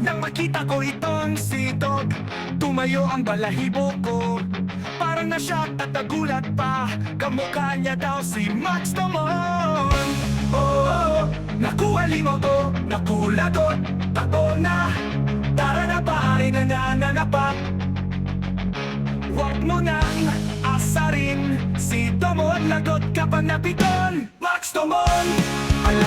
Nang makita ko itong sitot Tumayo ang balahibo ko. Parang na-shock at nagulat pa Kamukha niya daw si Max Damon. Oo, oh, oh, nakuha limo to Nakula to, tato na. Tara na pare na nananapak Huwag mo nang asarin Si Domon, lagot ka pa na Max Domon, ang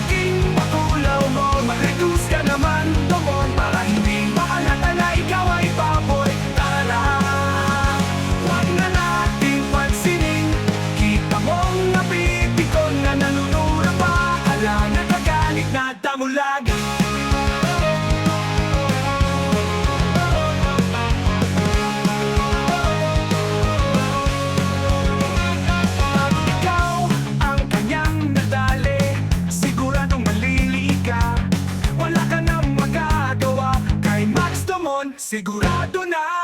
Segurado na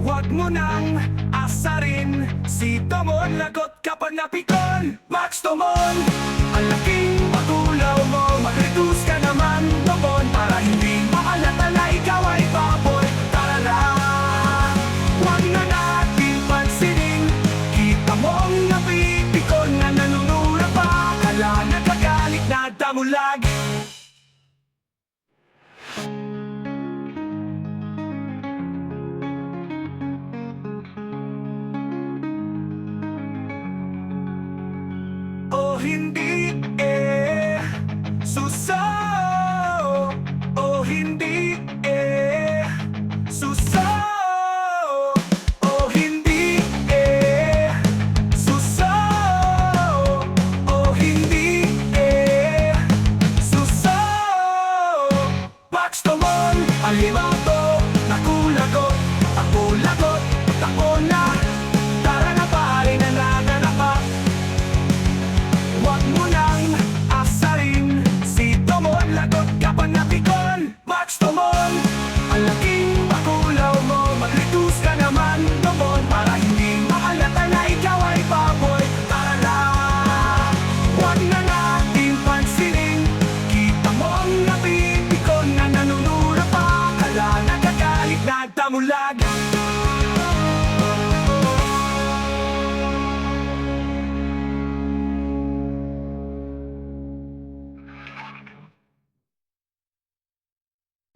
Huwag mo nang asarin Si Tomon lagot kapag napikon Max Tomon hindi namulaga